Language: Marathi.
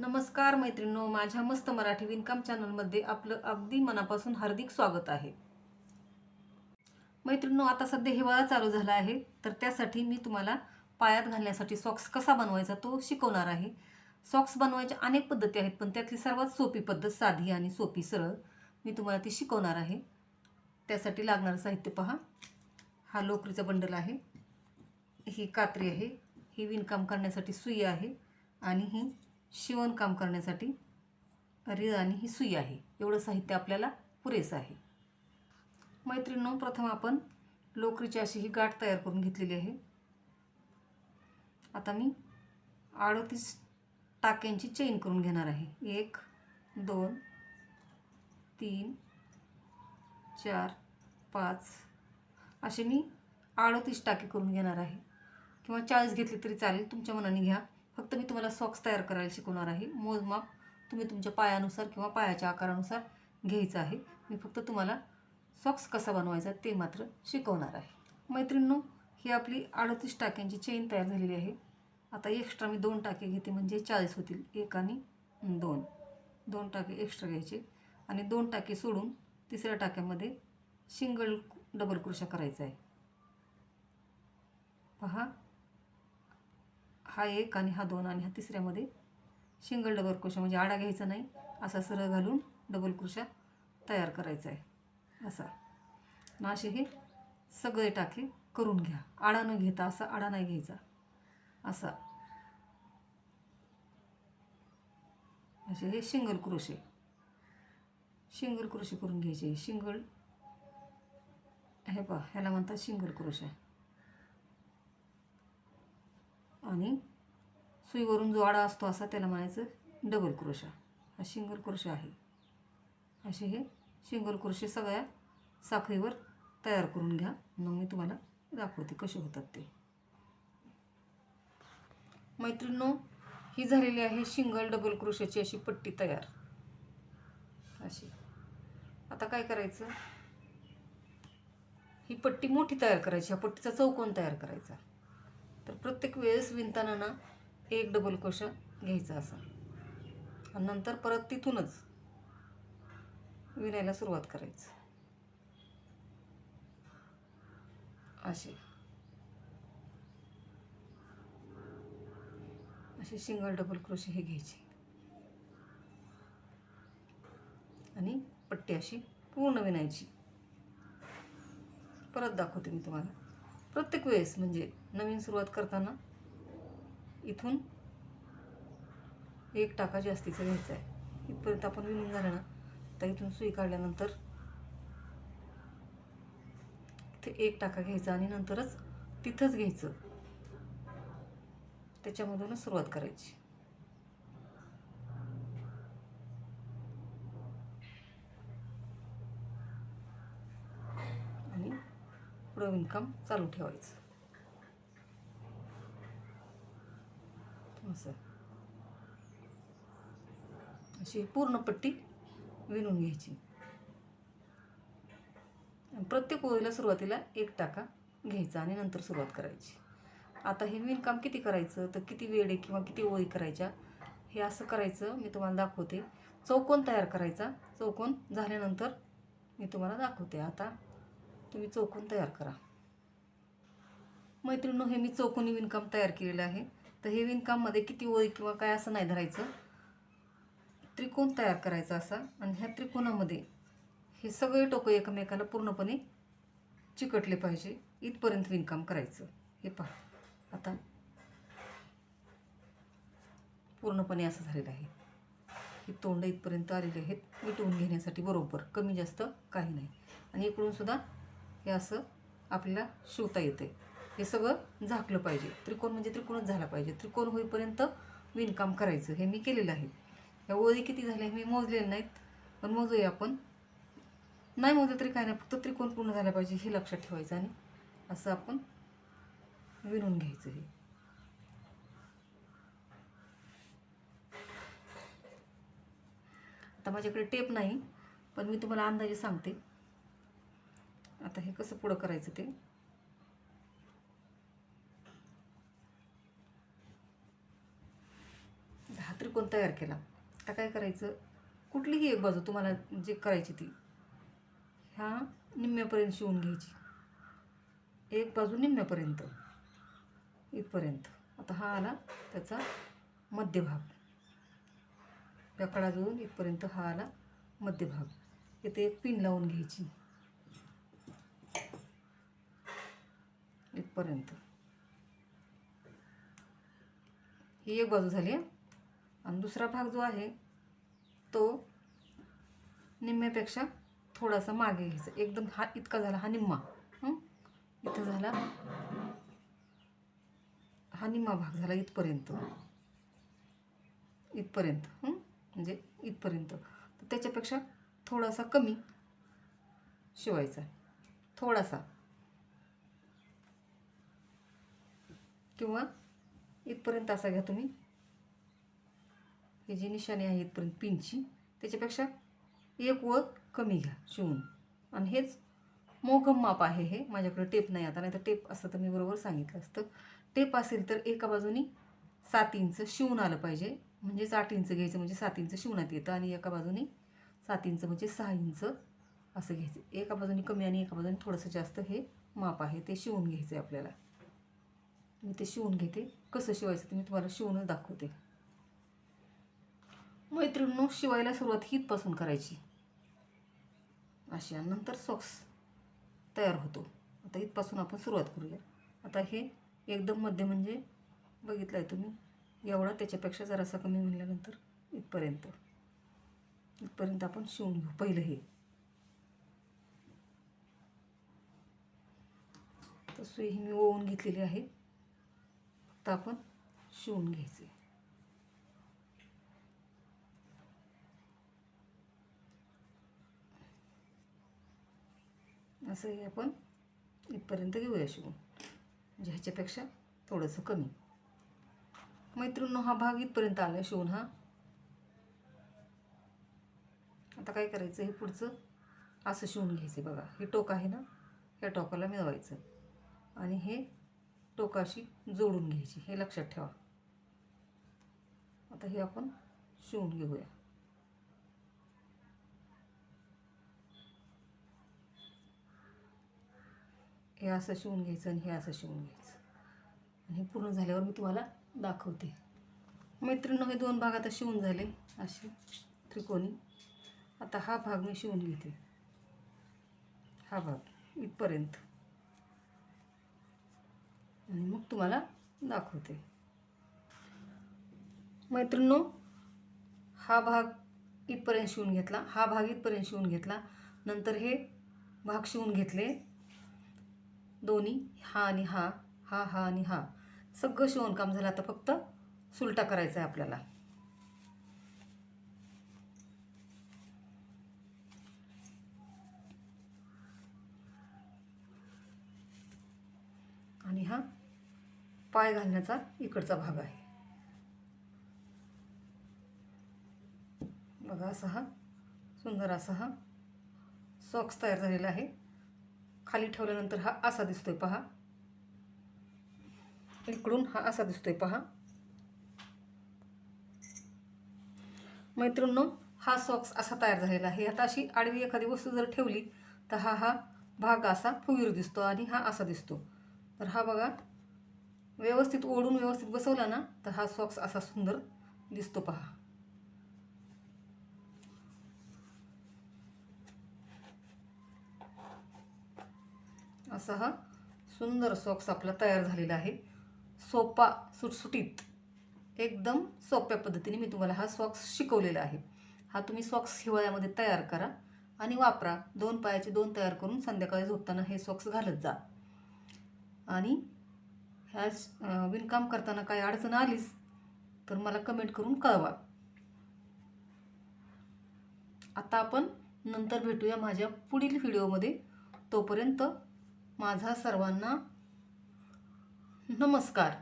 नमस्कार मैत्रिणो माझ्या मस्त मराठी विणकाम चॅनलमध्ये आपलं अगदी मनापासून हार्दिक स्वागत आहे. मैत्रिणो आता सध्या हिवाळा चालू झाला आहे तर त्यासाठी मी तुम्हाला पायात घालण्यासाठी सॉक्स कसा बनवायचा तो शिकवणार आहे. सॉक्स बनवायच्या अनेक पद्धती आहेत पण त्यातली सर्वात सोपी पद्धत साधी आणि सोपी सरळ मी तुम्हाला ती शिकवणार आहे. त्यासाठी लागणारं साहित्य पहा. हा लोकरीचा बंडल आहे. ही कात्री आहे. ही विणकाम करण्यासाठी सुई आहे आणि ही शिवणकाम करण्यासाठी रीळ आणि ही सुई आहे. एवढं साहित्य आपल्याला पुरेसं आहे. मैत्रिणींनो प्रथम आपण लोकरीची अशी ही गाठ तयार करून घेतलेली आहे. आता मी अडतीस टाक्यांची चेन करून घेणार आहे. एक दोन तीन चार पाच. असे मी अडतीस टाके करून घेणार आहे. किंवा चाळीस घेतली तरी चालेल. तुमच्या मनाने घ्या. फक्त मी तुम्हाला सॉक्स तयार करायला शिकवणार आहे. मोजमाप तुम्ही तुमच्या पायानुसार किंवा पायाच्या आकारानुसार घ्यायचं आहे. मी फक्त तुम्हाला सॉक्स कसा बनवायचा ते मात्र शिकवणार आहे. मैत्रिणींनो ही आपली अडतीस टाक्यांची चेन तयार झालेली आहे. आता एक्स्ट्रा मी दोन टाके घेते म्हणजे चाळीस होतील. एक आणि दोन. दोन टाके एक्स्ट्रा घ्यायचे आणि दोन टाके सोडून तिसऱ्या टाक्यामध्ये सिंगल डबल क्रोशा करायचा आहे. पहा. हा एक आणि हा दोन आणि हा तिसऱ्यामध्ये शिंगल डबल क्रोशा म्हणजे आडा घ्यायचा नाही असा सरळ घालून डबल क्रोशा तयार करायचा आहे. असा. ना असे हे सगळे टाके करून घ्या. आडा न घेता असा आडा नाही घ्यायचा. असा. असे हे शिंगल क्रोशे शिंगल क्रोशे करून घ्यायचे. शिंगल हे पहा ह्याला म्हणतात शिंगल क्रोशा आणि सुईवरून जो आडा असतो असा त्याला म्हणायचं डबल क्रोशा हा शिंगल क्रोशा आहे. असे हे शिंगल क्रोशे सगळ्या साखळीवर तयार करून घ्या. मग मी तुम्हाला दाखवते कसे होतात ते. मैत्रिणो ही झालेली आहे शिंगल डबल क्रोशाची अशी पट्टी तयार. अशी. आता काय करायचं? ही पट्टी मोठी तयार करायची. ह्या पट्टीचा चौकोन तयार करायचा. तर प्रत्येक वेळेस विणताना ना एक डबल क्रोशा घ्यायचा असा. आणि नंतर परत तिथूनच विणायला सुरुवात करायची. असे. असे सिंगल डबल क्रोशे हे घ्यायचे. आणि पट्टी अशी पूर्ण विणायची. परत दाखवते मी तुम्हाला. प्रत्येक वेळेस म्हणजे नवीन सुरुवात करताना इथून एक टाका जास्तीचा घ्यायचा आहे इथपर्यंत आपण विणून झालं ना तर इथून सुई काढल्यानंतर इथे एक टाका घ्यायचा आणि नंतरच तिथंच घ्यायचं. त्याच्यामधूनच सुरुवात करायची आणि पुढं विणकाम चालू ठेवायचं. असं. अशी पूर्ण पट्टी विणून घ्यायची. प्रत्येक ओळीला सुरुवातीला एक टाका घ्यायचा आणि नंतर सुरुवात करायची. आता हे विणकाम किती करायचं तर किती वेळे किंवा किती ओळी करायच्या हे असं करायचं मी तुम्हाला दाखवते. चौकोन तयार करायचा. चौकोन झाल्यानंतर मी तुम्हाला दाखवते. आता तुम्ही चौकोन तयार करा. मैत्रिणी हे मी चौकोनी विणकाम तयार केलेलं आहे. तर हे विणकाममध्ये किती ओळी किंवा काय असं नाही धरायचं. त्रिकोण तयार करायचा असा आणि ह्या त्रिकोणामध्ये हे सगळे टोकं एकमेकाला पूर्णपणे चिकटले पाहिजे. इथपर्यंत विणकाम करायचं. हे पहा. आता पूर्णपणे असं झालेलं आहे. ही तोंड इथपर्यंत आलेले आहेत. मिटवून घेण्यासाठी बरोबर कमी जास्त काही नाही. आणि इकडून सुद्धा हे असं आपल्याला शिवता येते हे सगळं झाकलं पाहिजे. त्रिकोण म्हणजे त्रिकोणच झाला पाहिजे. त्रिकोण होईपर्यंत विणकाम करायचं. हे मी केलेलं आहे. ह्या ओळी किती झाल्या हे मी मोजलेले नाहीत. पण मोजूया आपण. नाही मोजलं तरी काय नाही फक्त त्रिकोण पूर्ण झाला पाहिजे हे लक्षात ठेवायचं आणि असं आपण विणून घ्यायचं हे. आता माझ्याकडे टेप नाही पण मी तुम्हाला अंदाजे सांगते. आता हे कसं पुढं करायचं ते? हा त्रिकोण तयार केला. आता काय करायचं? कुठलीही एक बाजू तुम्हाला जे करायची ती ह्या निम्म्यापर्यंत शिवून घ्यायची. एक बाजू निम्म्यापर्यंत इथपर्यंत. आता हा आला त्याचा मध्यभाग. त्या कडाजवळून इथपर्यंत हा आला मध्यभाग. इथे एक पिन लावून घ्यायची. इथपर्यंत ही एक बाजू झाली आणि दुसरा भाग जो आहे तो निम्म्यापेक्षा थोडासा मागे घ्यायचा. एकदम हा इतका झाला हा निम्मा. इथं झाला हा निम्मा भाग झाला इथपर्यंत. इथपर्यंत म्हणजे इथपर्यंत. त्याच्यापेक्षा थोडासा कमी शिवायचा थोडासा. किंवा इथपर्यंत असा घ्या तुम्ही. ही जी निशाणी आहे इथपर्यंत पिनची त्याच्यापेक्षा एक व कमी घ्या शिवून. आणि हेच मोघम माप आहे हे. माझ्याकडे टेप नाही आता नाही तर टेप असतं तर मी बरोबर सांगितलं असतं. टेप असेल तर एका बाजूनी सात इंच शिवून आलं पाहिजे. म्हणजेच आठ इंच घ्यायचं म्हणजे सात इंच शिवण्यात येतं आणि एका बाजूनी सात इंच म्हणजे सहा इंच असं घ्यायचं. एका बाजूनी कमी आणि एका बाजूनी थोडंसं जास्त हे माप आहे ते शिवून घ्यायचं आहे आपल्याला. मी ते शिवून घेते. कसं शिवायचं ते मी तुम्हाला शिवूनच दाखवते. मैत्रिणींनो शिवायला सुरुवात हीतपासून करायची. अशी आणि नंतर सॉक्स तयार होतो. आता इथपासून आपण सुरुवात करूया. आता हे एकदम मध्य म्हणजे बघितलं आहे तुम्ही. एवढा त्याच्यापेक्षा जरासा कमी म्हणल्यानंतर इथपर्यंत. इथपर्यंत आपण शिवून घेऊ. पहिलं हे. तर सुई ही मी ओवून घेतलेली आहे. आता आपण शिवून घ्यायचे. असं हे आपण इथपर्यंत घेऊया शिवून. म्हणजे ह्याच्यापेक्षा थोडंसं कमी. मैत्रिणींनो हा भाग इथपर्यंत आला शिवून हा. आता काय करायचं हे पुढचं असं शिवून घ्यायचं बघा. हे टोक आहे ना ह्या टोकाला मिळवायचं. आणि हे टोकाशी जोडून घ्यायची हे लक्षात ठेवा. आता हे आपण शिवून घेऊया. हे असं शिवून घ्यायचं आणि हे असं शिवून घ्यायचं. आणि हे पूर्ण झाल्यावर मी तुम्हाला दाखवते. मैत्रिणी हे दोन भाग आता शिवून झाले असे त्रिकोणी. आता हा भाग मी शिवून घेते. हा भाग इथपर्यंत. आणि मग तुम्हाला दाखवते. मैत्रिणो हा भाग इथपर्यंत शिवून घेतला. हा भाग इथपर्यंत शिवून घेतला. नंतर हे भाग शिवून घेतले. दोन्ही हा आणि हा हा हा आणि हा. सगळं शिवणकाम झालं. आता फक्त सुलटा करायचा आहे आपल्याला. आणि हा पाय घालण्याचा इकडचा भाग आहे. बघा असा हा सुंदर असा हा सॉक्स तयार झालेला आहे. खाली ठेवल्यानंतर हा असा दिसतोय पहा. इकडून हा असा दिसतोय पहा. मैत्रिणींनो हा सॉक्स असा तयार झालेला आहे. आता अशी आडवी एखादी वस्तू जर ठेवली तर हा हा भाग असा फुगीर दिसतो आणि हा असा दिसतो. तर हा बघा व्यवस्थित ओढून व्यवस्थित बसवला ना तर हा सॉक्स असा सुंदर दिसतो पहा. असा हा सुंदर सॉक्स आपला तयार झालेला आहे. सोपा सुटसुटीत एकदम सोप्या पद्धतीने मी तुम्हाला हा सॉक्स शिकवलेला आहे. हा तुम्ही सॉक्स हिवाळ्यामध्ये तयार करा आणि वापरा. दोन पायाचे दोन तयार करून संध्याकाळी झोपताना हे सॉक्स घालत जा. आणि ह्या विणकाम करताना काही अडचण आलीच तर मला कमेंट करून कळवा. आता आपण नंतर भेटूया माझ्या पुढील व्हिडिओमध्ये तोपर्यंत माझा सर्वांना नमस्कार.